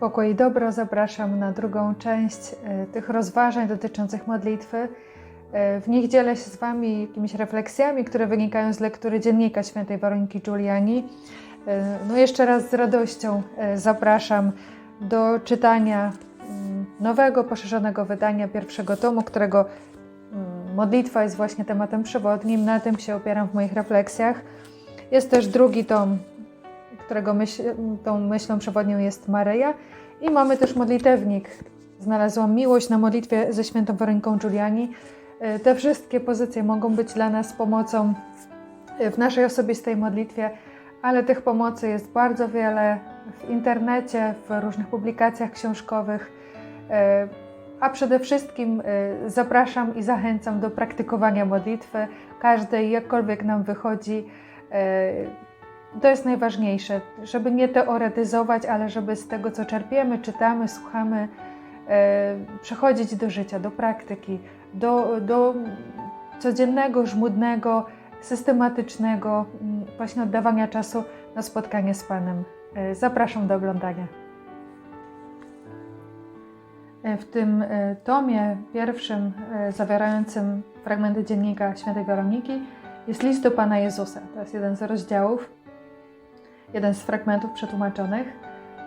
Pokój i dobro zapraszam na drugą część e, tych rozważań dotyczących modlitwy. E, W nich dzielę się z Wami jakimiś refleksjami, które wynikają z lektury dziennika świętej Weroniki Giuliani. E, No jeszcze raz z radością zapraszam do czytania mm, nowego, poszerzonego wydania pierwszego tomu, którego mm, modlitwa jest właśnie tematem przewodnim. Na tym się opieram w moich refleksjach. Jest też drugi tom, którego myśl, tą myślą przewodnią jest Maryja. I mamy też modlitewnik. Znalazłam miłość na modlitwie ze świętą Weroniką Giuliani. E, Te wszystkie pozycje mogą być dla nas pomocą e, w naszej osobistej modlitwie, ale tych pomocy jest bardzo wiele w internecie, w różnych publikacjach książkowych. E, A przede wszystkim zapraszam i zachęcam do praktykowania modlitwy, każdej, jakkolwiek nam wychodzi. To jest najważniejsze, żeby nie teoretyzować, ale żeby z tego, co czerpiemy, czytamy, słuchamy, e, przechodzić do życia, do praktyki, do, do codziennego, żmudnego, systematycznego mm, właśnie oddawania czasu na spotkanie z Panem. E, Zapraszam do oglądania. E, W tym tomie pierwszym, zawierającym fragmenty dziennika świętej Weroniki, jest list do Pana Jezusa. To jest jeden z rozdziałów, jeden z fragmentów przetłumaczonych.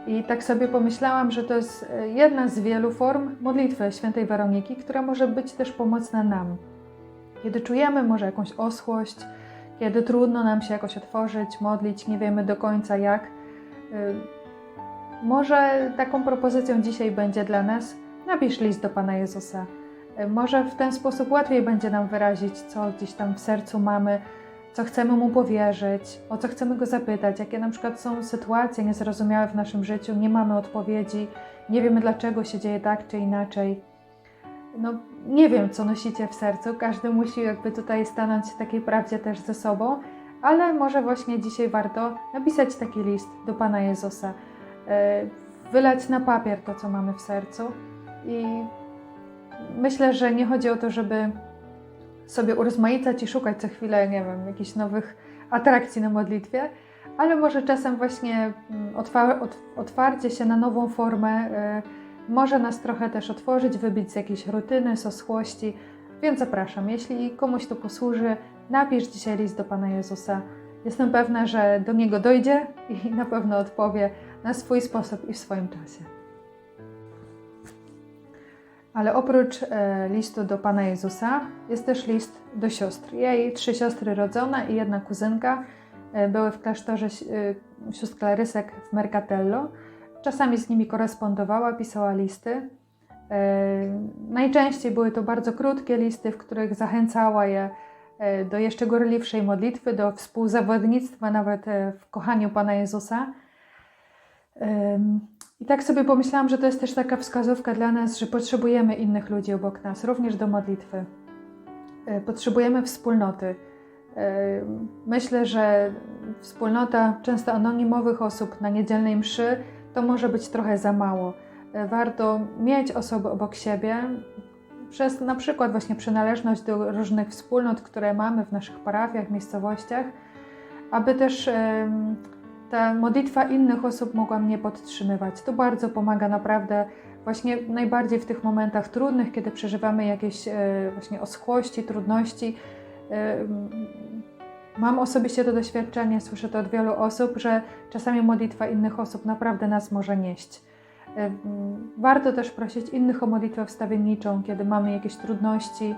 I tak sobie pomyślałam, że to jest e, jedna z wielu form modlitwy świętej Weroniki, która może być też pomocna nam. Kiedy czujemy może jakąś oschłość, kiedy trudno nam się jakoś otworzyć, modlić, nie wiemy do końca jak, y, może taką propozycją dzisiaj będzie dla nas napisz list do Pana Jezusa. Y, Może w ten sposób łatwiej będzie nam wyrazić, co gdzieś tam w sercu mamy, co chcemy Mu powierzyć, o co chcemy Go zapytać, jakie na przykład są sytuacje niezrozumiałe w naszym życiu, nie mamy odpowiedzi, nie wiemy dlaczego się dzieje tak czy inaczej. No, nie wiem, co nosicie w sercu, każdy musi jakby tutaj stanąć w takiej prawdzie też ze sobą, ale może właśnie dzisiaj warto napisać taki list do Pana Jezusa, e, wylać na papier to, co mamy w sercu. I myślę, że nie chodzi o to, żeby sobie urozmaicać i szukać co chwilę, nie wiem, jakichś nowych atrakcji na modlitwie, ale może czasem właśnie mm, otwa- ot- otwarcie się na nową formę e, może nas trochę też otworzyć, wybić z jakiejś rutyny, z oschłości, więc zapraszam. Jeśli komuś to posłuży, napisz dzisiaj list do Pana Jezusa. Jestem pewna, że do niego dojdzie i na pewno odpowie na swój sposób i w swoim czasie. Ale oprócz e, listu do Pana Jezusa jest też list do sióstr. Jej trzy siostry rodzone i jedna kuzynka e, były w klasztorze e, sióstr Klarysek w Mercatello. Czasami z nimi korespondowała, pisała listy. Najczęściej były to bardzo krótkie listy, w których zachęcała je do jeszcze gorliwszej modlitwy, do współzawodnictwa nawet w kochaniu Pana Jezusa. I tak sobie pomyślałam, że to jest też taka wskazówka dla nas, że potrzebujemy innych ludzi obok nas, również do modlitwy. Y, Potrzebujemy wspólnoty. Y, Myślę, że wspólnota często anonimowych osób na niedzielnej mszy to może być trochę za mało. Y, Warto mieć osoby obok siebie, przez na przykład właśnie przynależność do różnych wspólnot, które mamy w naszych parafiach, miejscowościach, aby też ta modlitwa innych osób mogła mnie podtrzymywać. To bardzo pomaga naprawdę właśnie najbardziej w tych momentach trudnych, kiedy przeżywamy jakieś e, właśnie oschłości, trudności. E, Mam osobiście to doświadczenie, słyszę to od wielu osób, że czasami modlitwa innych osób naprawdę nas może nieść. E, Warto też prosić innych o modlitwę wstawienniczą, kiedy mamy jakieś trudności.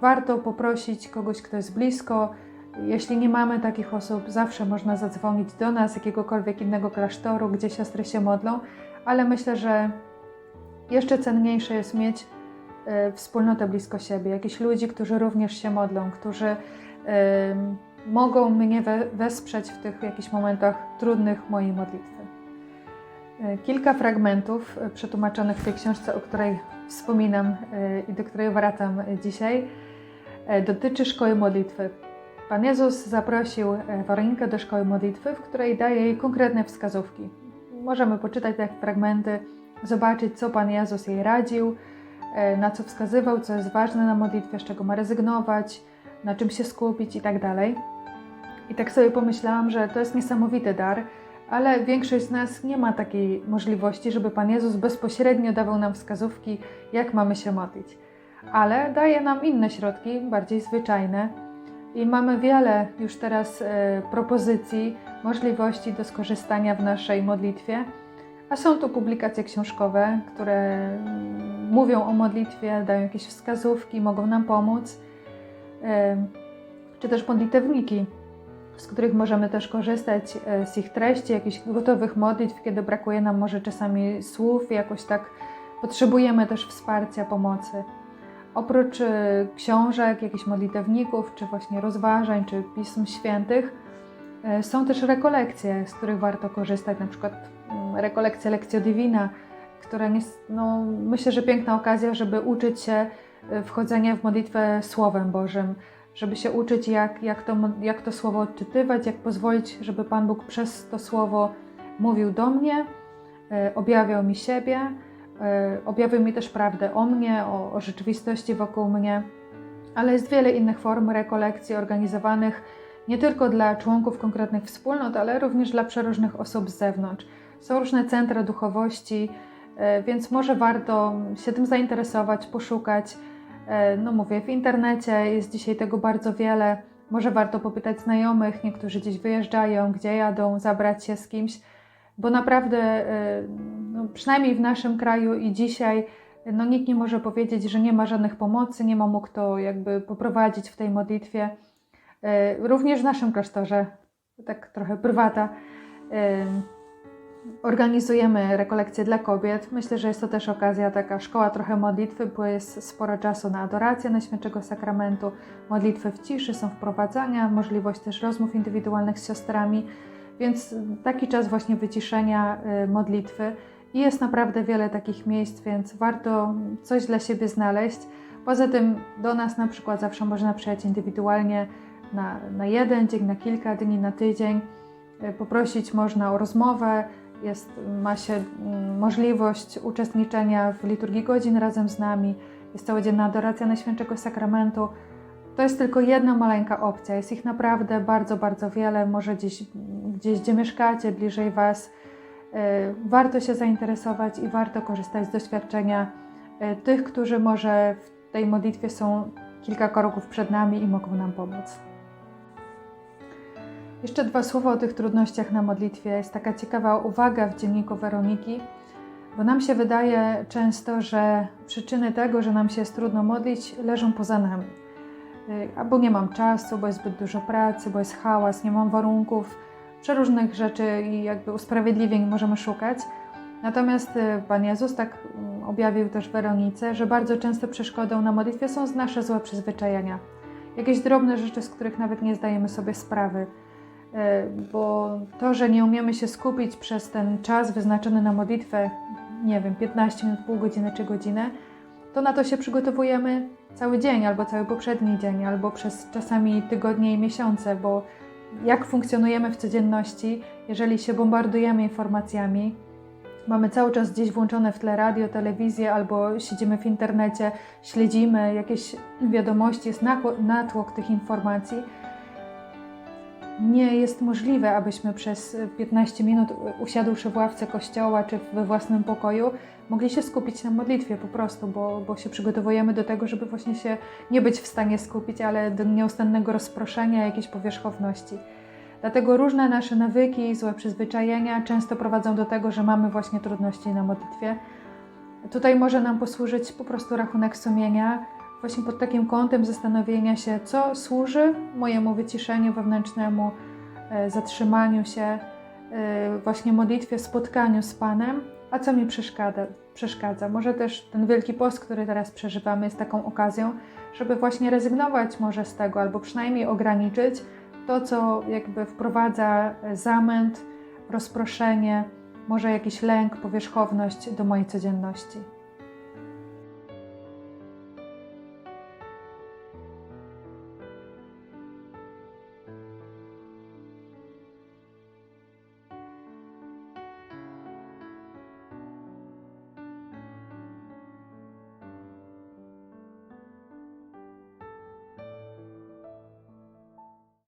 Warto poprosić kogoś, kto jest blisko, jeśli nie mamy takich osób, zawsze można zadzwonić do nas, jakiegokolwiek innego klasztoru, gdzie siostry się modlą, ale myślę, że jeszcze cenniejsze jest mieć e, wspólnotę blisko siebie, jakichś ludzi, którzy również się modlą, którzy em, mogą mnie we, wesprzeć w tych jakichś momentach trudnych mojej modlitwy. E, Kilka fragmentów e, przetłumaczonych w tej książce, o której wspominam e, i do której wracam e, dzisiaj, e, dotyczy szkoły modlitwy. Pan Jezus zaprosił e, Weronikę do szkoły modlitwy, w której daje jej konkretne wskazówki. Możemy poczytać te fragmenty, zobaczyć, co Pan Jezus jej radził, e, na co wskazywał, co jest ważne na modlitwie, z czego ma rezygnować, na czym się skupić i tak. I tak sobie pomyślałam, że to jest niesamowity dar, ale większość z nas nie ma takiej możliwości, żeby Pan Jezus bezpośrednio dawał nam wskazówki, jak mamy się modlić. Ale daje nam inne środki, bardziej zwyczajne, i mamy wiele już teraz e, propozycji, możliwości do skorzystania w naszej modlitwie. A są to publikacje książkowe, które mm, mówią o modlitwie, dają jakieś wskazówki, mogą nam pomóc. E, czy też modlitewniki, z których możemy też korzystać e, z ich treści, jakichś gotowych modlitw, kiedy brakuje nam może czasami słów, jakoś tak potrzebujemy też wsparcia, pomocy. Oprócz y, książek, jakichś modlitewników, czy właśnie rozważań, czy pism świętych, y, są też rekolekcje, z których warto korzystać, na przykład mm, rekolekcja Lekcja Divina, która jest, no, myślę, że piękna okazja, żeby uczyć się y, wchodzenia w modlitwę Słowem Bożym, żeby się uczyć, jak, jak, to, jak to słowo odczytywać, jak pozwolić, żeby Pan Bóg przez to słowo mówił do mnie, objawiał mi siebie objawił mi też prawdę o mnie, o, o rzeczywistości wokół mnie, ale jest wiele innych form rekolekcji organizowanych nie tylko dla członków konkretnych wspólnot, ale również dla przeróżnych osób z zewnątrz. Są różne centra duchowości, e, więc może warto się tym zainteresować, poszukać. E, no mówię, w internecie jest dzisiaj tego bardzo wiele. Może warto popytać znajomych, niektórzy gdzieś wyjeżdżają, gdzie jadą, zabrać się z kimś bo naprawdę, e, no, przynajmniej w naszym kraju i dzisiaj, no, nikt nie może powiedzieć, że nie ma żadnych pomocy, nie ma mu kto jakby poprowadzić w tej modlitwie. E, również w naszym klasztorze, tak trochę prywata, e, organizujemy rekolekcje dla kobiet. Myślę, że jest to też okazja, taka szkoła trochę modlitwy, bo jest sporo czasu na adorację Najświętszego Sakramentu, modlitwy w ciszy, są wprowadzania, możliwość też rozmów indywidualnych z siostrami. Więc taki czas właśnie wyciszenia, y, modlitwy. I jest naprawdę wiele takich miejsc, więc warto coś dla siebie znaleźć. Poza tym do nas na przykład zawsze można przyjechać indywidualnie na, na jeden dzień, na kilka dni, na tydzień. Y, poprosić można o rozmowę, jest, ma się mm, możliwość uczestniczenia w liturgii godzin razem z nami, jest całodzienna adoracja Najświętszego Sakramentu. To jest tylko jedna maleńka opcja, jest ich naprawdę bardzo, bardzo wiele, może gdzieś, gdzieś gdzie mieszkacie, bliżej Was. E, warto się zainteresować i warto korzystać z doświadczenia e, tych, którzy może w tej modlitwie są kilka kroków przed nami i mogą nam pomóc. Jeszcze dwa słowa o tych trudnościach na modlitwie. Jest taka ciekawa uwaga w dzienniku Weroniki, bo nam się wydaje często, że przyczyny tego, że nam się jest trudno modlić, leżą poza nami Y, albo nie mam czasu, bo jest zbyt dużo pracy, bo jest hałas, nie mam warunków, przeróżnych rzeczy i jakby usprawiedliwień możemy szukać. Natomiast y, Pan Jezus tak mm, objawił też Weronice, że bardzo często przeszkodą na modlitwie są nasze złe przyzwyczajenia. Jakieś drobne rzeczy, z których nawet nie zdajemy sobie sprawy. Y, bo to, że nie umiemy się skupić przez ten czas wyznaczony na modlitwę, nie wiem, 15 minut, pół godziny czy godzinę, to na to się przygotowujemy cały dzień, albo cały poprzedni dzień, albo przez czasami tygodnie i miesiące, bo jak funkcjonujemy w codzienności, jeżeli się bombardujemy informacjami, mamy cały czas gdzieś włączone w tle radio, telewizję, albo siedzimy w internecie, śledzimy jakieś wiadomości, jest natłok tych informacji, nie jest możliwe, abyśmy przez 15 minut usiadłszy w ławce kościoła czy we własnym pokoju mogli się skupić na modlitwie po prostu, bo, bo się przygotowujemy do tego, żeby właśnie się nie być w stanie skupić, ale do nieustannego rozproszenia, jakiejś powierzchowności. Dlatego różne nasze nawyki, złe przyzwyczajenia często prowadzą do tego, że mamy właśnie trudności na modlitwie. Tutaj może nam posłużyć po prostu rachunek sumienia, właśnie pod takim kątem zastanowienia się, co służy mojemu wyciszeniu wewnętrznemu, e, zatrzymaniu się, e, właśnie modlitwie, spotkaniu z Panem, a co mi przeszkadza, przeszkadza. Może też ten Wielki Post, który teraz przeżywamy, jest taką okazją, żeby właśnie rezygnować może z tego, albo przynajmniej ograniczyć to, co jakby wprowadza zamęt, rozproszenie, może jakiś lęk, powierzchowność do mojej codzienności.